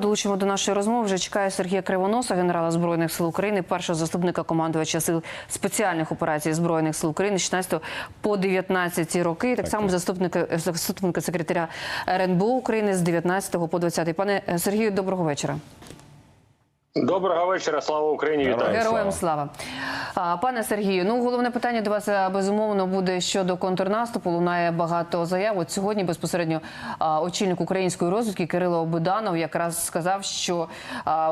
Долучимо до нашої розмови. Вже чекає Сергія Кривоноса, генерала збройних сил України, першого заступника командувача сил спеціальних операцій збройних сил України з 16 по 19 роки. Так само заступника заступника секретаря РНБО України з 19 по 20. Пане Сергію, доброго вечора. Доброго вечора, слава Україні! Вітаю! Героям слава. А, Пане Сергію, ну головне питання до вас е, безумовно буде щодо контрнаступу. Лунає багато заяв. От сьогодні безпосередньо очільник української розвідки Кирило Буданов якраз сказав, що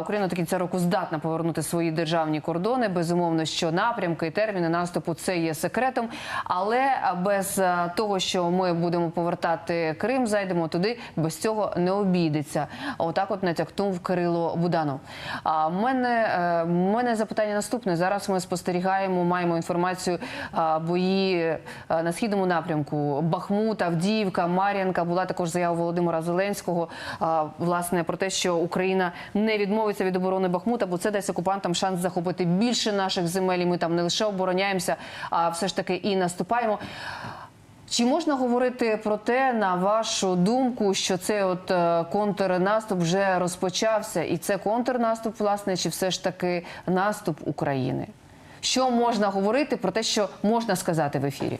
Україна до кінця року здатна повернути свої державні кордони. Безумовно, що напрямки терміни наступу це є секретом, але без того, що ми будемо повертати Крим, зайдемо туди, без цього не обійдеться. Отак, от натякнув Кирило Буданов. А мене, е, мене запитання наступне. Зараз ми спостерігаємо, маємо інформацію бої е, на східному напрямку. Бахмут, Авдіївка, Мар'янка. Була також заява Володимира Зеленського. Власне про те, що Україна не відмовиться від оборони Бахмута, бо це дасть окупантам шанс захопити більше наших земель. І ми там не лише обороняємося, а все ж таки і наступаємо. Чи можна говорити про те, на вашу думку, що цей от е, контрнаступ вже розпочався, і це контрнаступ, власне, чи все ж таки наступ України? Що можна говорити про те, що можна сказати в ефірі?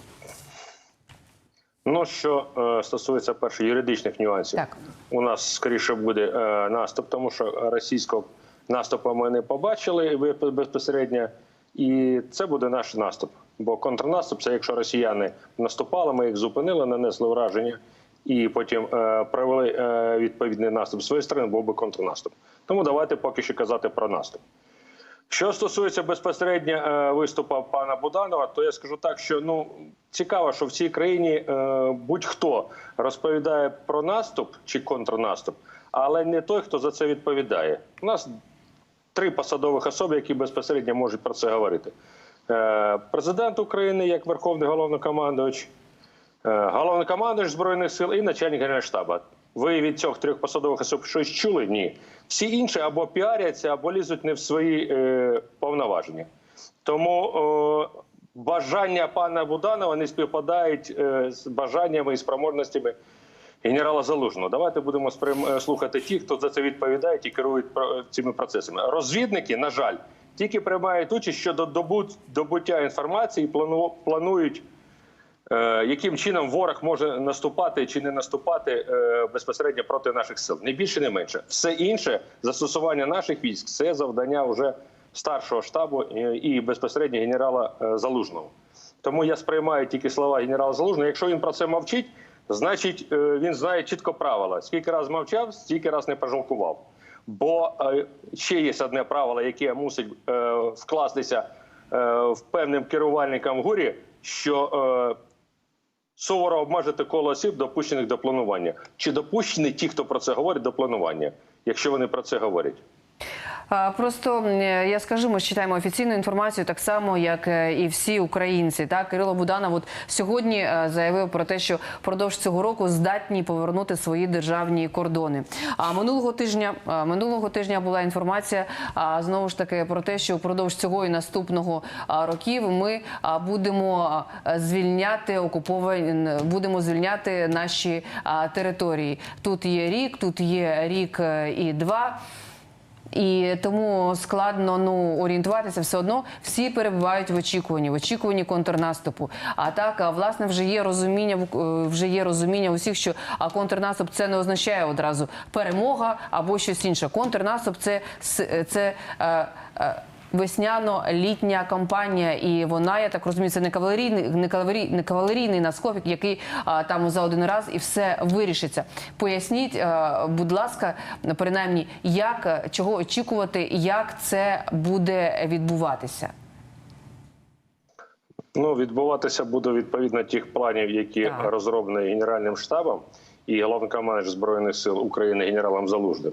Ну що е, стосується перше юридичних нюансів, Так. у нас скоріше буде е, наступ, тому що російського наступу ми не побачили безпосередньо, і це буде наш наступ. Бо контрнаступ це якщо росіяни наступали, ми їх зупинили, нанесли враження і потім е, провели е, відповідний наступ з своєї сторони, був би контрнаступ. Тому давайте поки що казати про наступ. Що стосується безпосередньо е, виступу пана Буданова, то я скажу так, що ну цікаво, що в цій країні е, будь-хто розповідає про наступ чи контрнаступ, але не той, хто за це відповідає. У нас три посадових особи, які безпосередньо можуть про це говорити: Е, президент України як верховний головнокомандувач, е, головнокомандувач збройних сил і начальник генеральштабу. Ви від цих трьох посадових особ щось чули? Ні. Всі інші або піаряться, або лізуть не в свої е, повноваження. Тому е, бажання пана Буданова не співпадають е, з бажаннями і спроможностями генерала Залужного. Давайте будемо е, слухати ті, хто за це відповідають і керують цими процесами. Розвідники, на жаль, тільки приймають участь щодо добут... добуття інформації, і плану... планують. Е, яким чином ворог може наступати чи не наступати е, безпосередньо проти наших сил? Не більше, не менше. Все інше застосування наших військ це завдання вже старшого штабу і безпосередньо генерала Залужного. Тому я сприймаю тільки слова генерала Залужного. Якщо він про це мовчить, значить е, він знає чітко правила. Скільки раз мовчав, стільки раз не пожалкував. Бо е, ще є одне правило, яке мусить е, вкластися в певним керувальникам гурі, що е, суворо обмежити коло осіб, допущених до планування. Чи допущені ті, хто про це говорить, до планування, якщо вони про це говорять? Просто е, я скажу, ми читаємо офіційну інформацію так само, як е, і всі українці. Так, Кирило Буданов от сьогодні е, заявив про те, що впродовж цього року здатні повернути свої державні кордони. А минулого тижня минулого тижня була інформація знову ж таки про те, що впродовж цього і наступного років ми будемо звільняти окуповані, будемо звільняти наші території. Тут є рік, тут є рік е, і два. І тому складно ну орієнтуватися все одно. Всі перебувають в очікуванні, в очікуванні контрнаступу. А так, власне, вже є розуміння е, вже є розуміння усіх, що а, контрнаступ це не означає одразу перемога або щось інше. Контрнаступ це с- це. Весняно-літня кампанія, і вона, я так розумію, це не кавалерійний, не кавалерій, не кавалерійний наскок, який а, там за один раз і все вирішиться. Поясніть, а, будь ласка, принаймні, як чого очікувати, як це буде відбуватися. Ну, відбуватися буде відповідно тих планів, які Так. розроблені Генеральним штабом і головнокомандувач Збройних сил України генералом Залужним.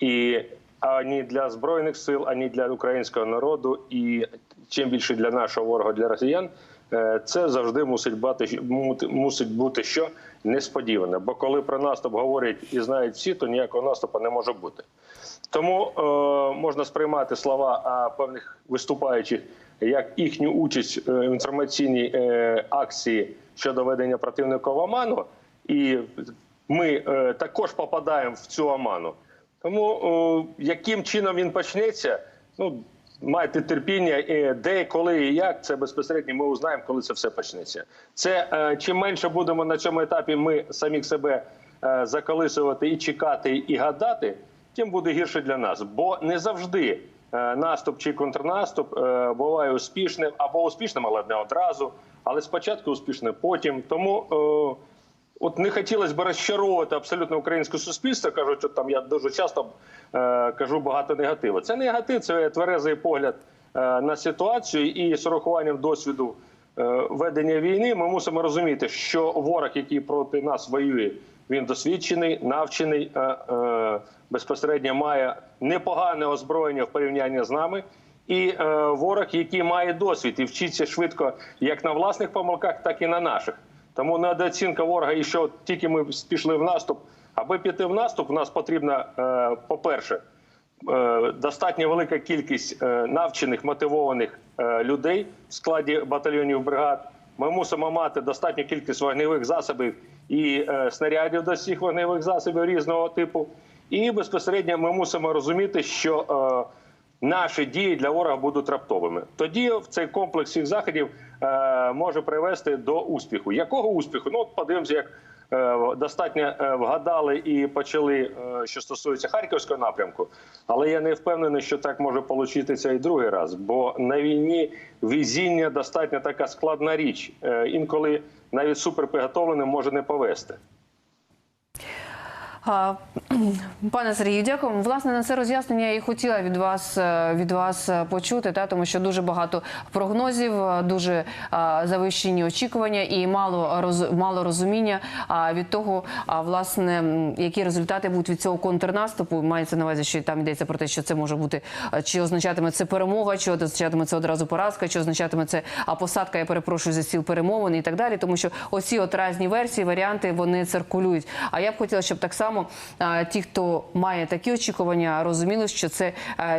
І ані для збройних сил, ані для українського народу, і чим більше для нашого ворога, для росіян, е, це завжди мусить бути, мусить бути що несподіване. Бо коли про наступ говорять і знають всі, то ніякого наступу не може бути. Тому е, можна сприймати слова певних виступаючих як їхню участь е, в інформаційній е, акції щодо ведення противника в оману, і ми е, також попадаємо в цю оману. Тому о, яким чином він почнеться, ну майте терпіння, де, коли і як це безпосередньо. Ми узнаємо, коли це все почнеться. Це е, чим менше будемо на цьому етапі, ми самих себе е, заколисувати і чекати, і гадати, тим буде гірше для нас. Бо не завжди е, наступ чи контрнаступ е, буває успішним або успішним, але не одразу. Але спочатку успішним потім. Тому. От не хотілося б розчаровувати абсолютно українське суспільство. Кажуть, от там я дуже часто е, кажу багато негативу. Це не негатив, це тверезий погляд е, на ситуацію і з урахуванням досвіду е, ведення війни. Ми мусимо розуміти, що ворог, який проти нас воює, він досвідчений, навчений, е, е, безпосередньо має непогане озброєння в порівнянні з нами. І е, ворог, який має досвід і вчиться швидко як на власних помилках, так і на наших. Тому недооцінка ворога, і що тільки ми пішли в наступ. Аби піти в наступ, у нас потрібна, е, по-перше, е, достатньо велика кількість е, навчених мотивованих людей в складі батальйонів бригад. Ми мусимо мати достатню кількість вогневих засобів і снарядів до цих вогневих засобів різного типу. І безпосередньо ми мусимо розуміти, що наші дії для ворога будуть раптовими. Тоді в цей комплекс всіх заходів е, може привести до успіху. Якого успіху? Ну от подивимося, як е, достатньо е, вгадали і почали, е, що стосується харківського напрямку. Але я не впевнений, що так може получитися і другий раз. Бо на війні везіння достатньо така складна річ. Е, інколи навіть суперприготовленим може не повести. Пане Сергію, дякую. Власне, на це роз'яснення я і хотіла від вас е, від вас е, почути, та тому що дуже багато прогнозів, е, дуже а, завищені очікування і мало роз, мало розуміння а, від того, а власне які результати будуть від цього контрнаступу. Мається на увазі, що там йдеться про те, що це може бути чи означатиме це перемога, чи означатиме це одразу поразка, чи означатиме це а посадка. Я перепрошую за стіл перемовин і так далі. Тому що оці от різні версії, варіанти вони циркулюють. А я б хотіла, щоб так само ті, хто має такі очікування, розуміли, що це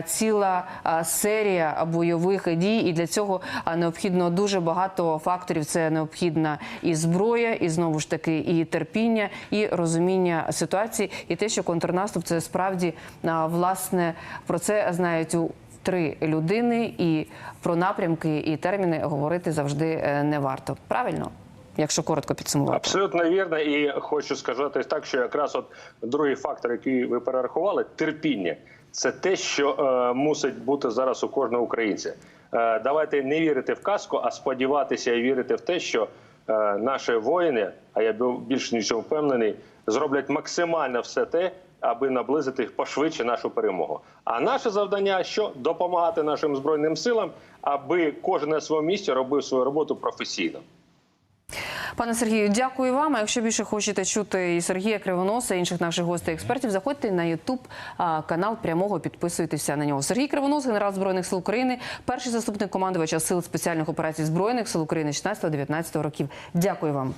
ціла серія бойових дій, і для цього необхідно дуже багато факторів. Це необхідна і зброя, і знову ж таки і терпіння, і розуміння ситуації, і те, що контрнаступ це справді власне про це знають у. Три людини, і про напрямки і терміни говорити завжди е, не варто. Правильно, якщо коротко підсумувати. Абсолютно вірно, і хочу сказати так, що якраз от другий фактор, який ви перерахували, терпіння, це те, що е, мусить бути зараз у кожного українця. Е, давайте не вірити в казку, а сподіватися і вірити в те, що е, наші воїни, а я більш ніж впевнений, зроблять максимально все те, аби наблизити пошвидше нашу перемогу. А наше завдання що допомагати нашим збройним силам, аби кожен на своєму місці робив свою роботу професійно. Пане Сергію, дякую вам. А якщо більше хочете чути і Сергія Кривоноса, і інших наших гостей експертів, заходьте на Ютуб канал прямого, підписуйтеся на нього. Сергій Кривонос, генерал збройних сил України, перший заступник командувача сил спеціальних операцій збройних сил України 16-19 років. Дякую вам.